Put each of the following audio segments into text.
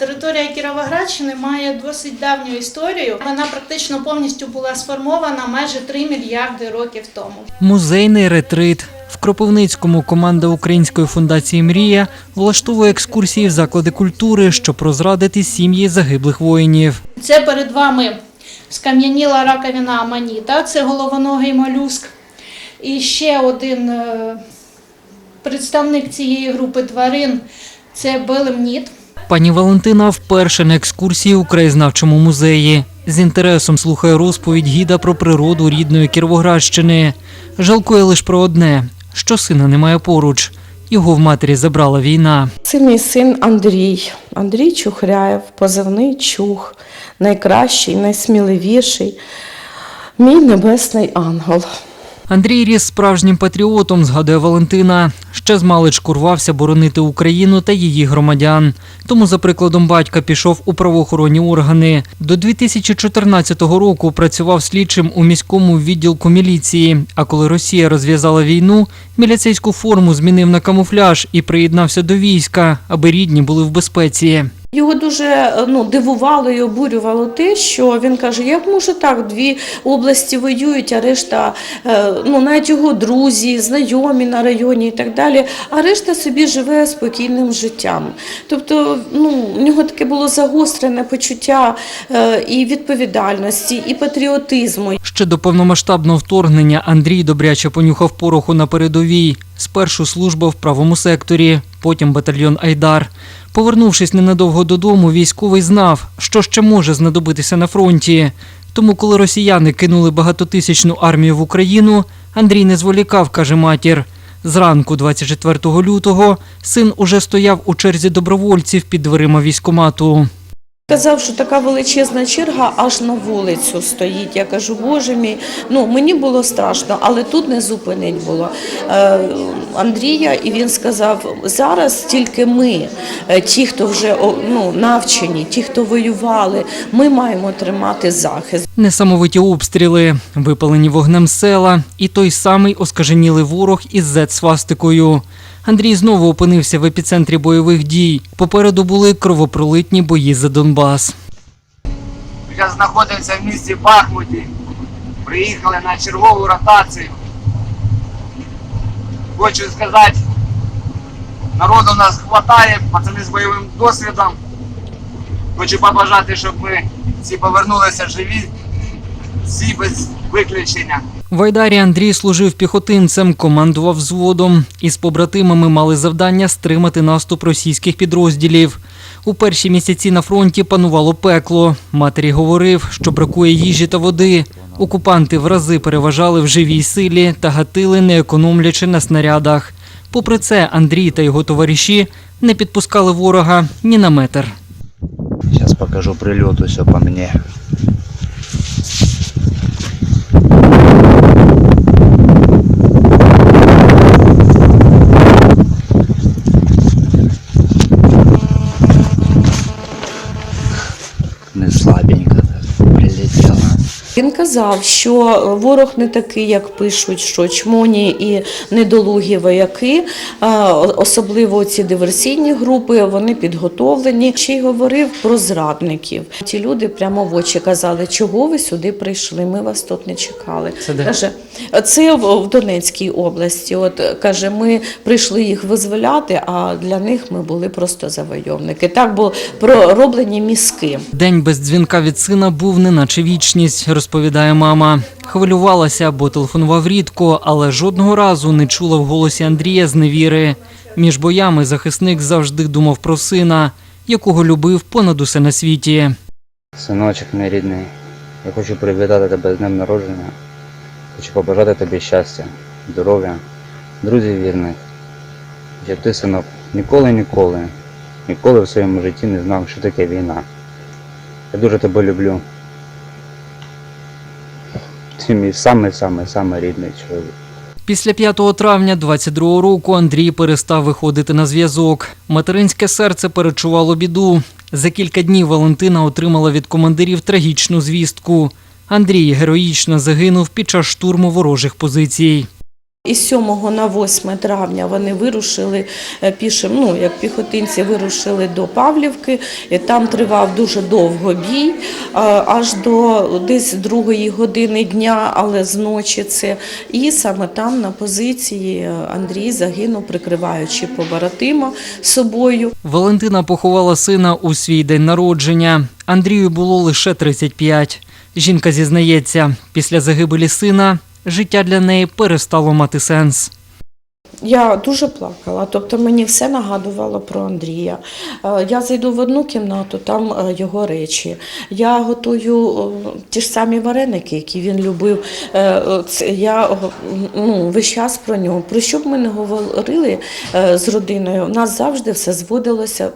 Територія Кіровоградщини має досить давню історію. Вона практично повністю була сформована майже 3 мільярди років тому. Музейний ретрит. В Кропивницькому команда Української фундації Мрія влаштовує екскурсії в заклади культури, щоб розрадити сім'ї загиблих воїнів. Це перед вами скам'яніла раковина аманіта, це головоногий молюск. І ще один е, представник цієї групи тварин це белемніт. Пані Валентина вперше на екскурсії у краєзнавчому музеї. З інтересом слухає розповідь гіда про природу рідної Кіровоградщини. Жалкує лише про одне, що сина немає поруч. Його в матері забрала війна. Це мій син Андрій. Андрій Чухряєв, позивний чух, найкращий, найсміливіший, мій небесний ангел. Андрій ріс справжнім патріотом, згадує Валентина. Ще з маличку рвався боронити Україну та її громадян. Тому, за прикладом батька, пішов у правоохоронні органи. До 2014 року працював слідчим у міському відділку міліції. А коли Росія розв'язала війну, міліцейську форму змінив на камуфляж і приєднався до війська, аби рідні були в безпеці. Його дуже е, ну, дивувало і обурювало те, що він каже, як може так, дві області воюють, а решта, е, ну навіть його друзі, знайомі на районі і так далі, а решта собі живе спокійним життям. Тобто ну, у нього таке було загострене почуття е, і відповідальності, і патріотизму. Ще до повномасштабного вторгнення Андрій добряче понюхав пороху на передовій. Спершу служба в правому секторі, потім батальйон Айдар. Повернувшись ненадовго додому, військовий знав, що ще може знадобитися на фронті. Тому, коли росіяни кинули багатотисячну армію в Україну, Андрій не зволікав, каже матір. Зранку, 24 лютого, син уже стояв у черзі добровольців під дверима військомату. Казав, що така величезна черга аж на вулицю стоїть. Я кажу, боже мій, ну мені було страшно, але тут не зупинить було е, Андрія, і він сказав: зараз тільки ми, е, ті, хто вже ну, навчені, ті, хто воювали, ми маємо тримати захист. Несамовиті обстріли, випалені вогнем села і той самий оскаженілий ворог із зет-свастикою. Андрій знову опинився в епіцентрі бойових дій. Попереду були кровопролитні бої за Донбас. Я знаходився в місті Бахмуті. Приїхали на чергову ротацію. Хочу сказати, народу нас хватає, пацани з бойовим досвідом. Хочу побажати, щоб ми всі повернулися живі, всі без виключення. В Айдарі Андрій служив піхотинцем, командував взводом. Із побратимами мали завдання стримати наступ російських підрозділів. У перші місяці на фронті панувало пекло. Матері говорив, що бракує їжі та води. Окупанти в рази переважали в живій силі та гатили, не економлячи на снарядах. Попри це, Андрій та його товариші не підпускали ворога ні на метр. Сейчас покажу прилет все по мне. Не слабенько так прилетело. Він казав, що ворог не такий, як пишуть, що чмоні і недолугі вояки, особливо ці диверсійні групи, вони підготовлені. Ще й говорив про зрадників. Ті люди прямо в очі казали, чого ви сюди прийшли? Ми вас тут не чекали. Це де? Каже, це в в Донецькій області. От каже, ми прийшли їх визволяти, а для них ми були просто завойовники. Так було пророблені мізки. День без дзвінка від сина був неначе вічність, розповідає мама. Хвилювалася, бо телефонував рідко, але жодного разу не чула в голосі Андрія зневіри. Між боями захисник завжди думав про сина, якого любив понад усе на світі. Синочок мій рідний, я хочу привітати тебе з днем народження. Хочу побажати тобі щастя, здоров'я, друзів вірних. Щоб ти, синок, ніколи, ніколи, ніколи в своєму житті не знав, що таке війна. Я дуже тебе люблю. Ти мій саме-саме-саме рідний чоловік. Після 5 травня 22 року Андрій перестав виходити на зв'язок. Материнське серце перечувало біду. За кілька днів Валентина отримала від командирів трагічну звістку. Андрій героїчно загинув під час штурму ворожих позицій. Із 7 на 8 травня вони вирушили е, пішим, ну як піхотинці вирушили до Павлівки. І там тривав дуже довго бій, аж до десь другої години дня, але з ночі це. І саме там на позиції е, Андрій загинув, прикриваючи побратима собою. Валентина поховала сина у свій день народження. Андрію було лише 35. Жінка зізнається, після загибелі сина життя для неї перестало мати сенс. Я дуже плакала, тобто мені все нагадувало про Андрія. Е, Я зайду в одну кімнату, там е, його речі. Я готую е, ті ж самі вареники, які він любив. Я ну, весь час про нього. Про що б ми не говорили з родиною, у нас завжди все зводилося,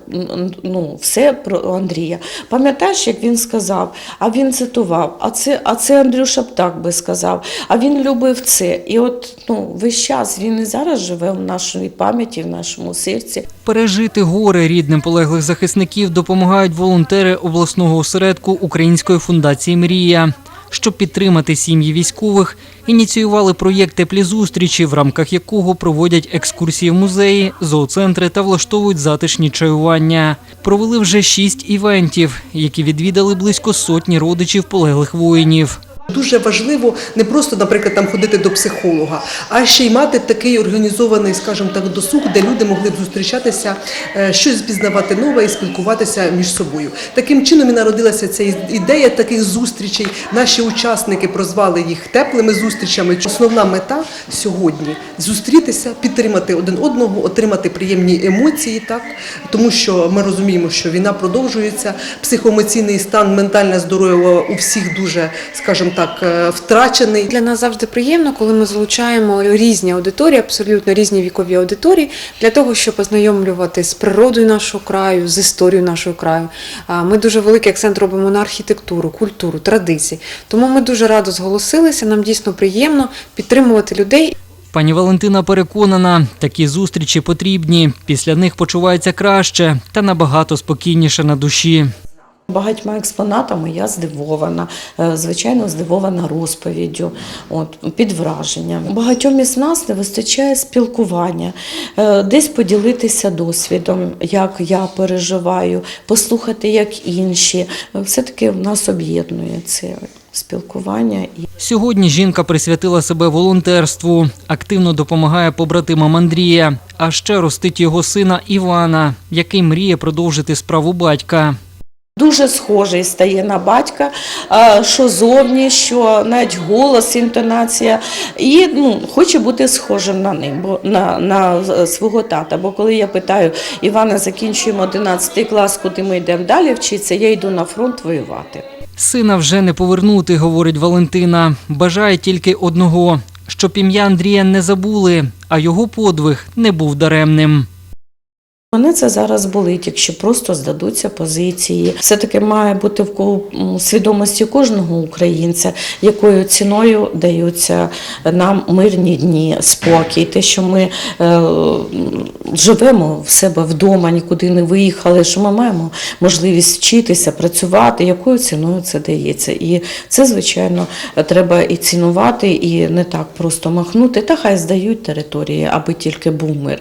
ну, все про Андрія. Пам'ятаєш, як він сказав, а він цитував, а це, а це Андрюша б так би сказав, а він любив це. І от ну, весь час він і зараз живе в нашій пам'яті, в нашому серці. Пережити горе рідним полеглих захисників допомагають волонтери обласного осередку Української фундації Мрія. Щоб підтримати сім'ї військових, ініціювали проєкт теплі зустрічі, в рамках якого проводять екскурсії в музеї, зооцентри та влаштовують затишні чаювання. Провели вже шість івентів, які відвідали близько сотні родичів полеглих воїнів. Дуже важливо не просто, наприклад, там ходити до психолога, а ще й мати такий організований, скажімо так, досуг, де люди могли б зустрічатися, е, щось пізнавати нове і спілкуватися між собою. Таким чином і народилася ця ідея таких зустрічей. Наші учасники прозвали їх теплими зустрічами. Основна мета сьогодні зустрітися, підтримати один одного, отримати приємні емоції, так тому що ми розуміємо, що війна продовжується, психоемоційний стан, ментальне здоров'я у всіх дуже, скажімо так, е, втрачений. Для нас завжди приємно, коли ми залучаємо різні аудиторії, абсолютно різні вікові аудиторії, для того, щоб познайомлювати з природою нашого краю, з історією нашого краю. А Ми дуже великий акцент робимо на архітектуру, культуру, традиції. Тому ми дуже радо зголосилися. Нам дійсно приємно підтримувати людей Пані Валентина переконана, такі зустрічі потрібні. Після них почувається краще та набагато спокійніше на душі. Багатьма експонатами я здивована, Е, звичайно, здивована розповіддю, от, під враженням. Багатьом із нас не вистачає спілкування, е, десь поділитися досвідом, як я переживаю, послухати, як інші. Е, Все-таки в нас об'єднує це спілкування. Сьогодні жінка присвятила себе волонтерству, активно допомагає побратимам Андрія, а ще ростить його сина Івана, який мріє продовжити справу батька. Дуже схожий стає на батька, що зовні, що навіть голос, інтонація. І ну, хоче бути схожим на ним, бо на, на свого тата. Бо коли я питаю, Івана, закінчуємо 11 клас, куди ми йдемо далі вчитися, я йду на фронт воювати. Сина вже не повернути, говорить Валентина. Бажає тільки одного, щоб ім'я Андрія не забули, а його подвиг не був даремним. Мене це зараз болить, якщо просто здадуться позиції. Все-таки має бути в свідомості кожного українця, якою ціною даються нам мирні дні, спокій, те, що ми е, живемо в себе вдома, нікуди не виїхали, що ми маємо можливість вчитися, працювати, якою ціною це дається. І це, звичайно, треба і цінувати, і не так просто махнути. Та хай здають території, аби тільки був мир.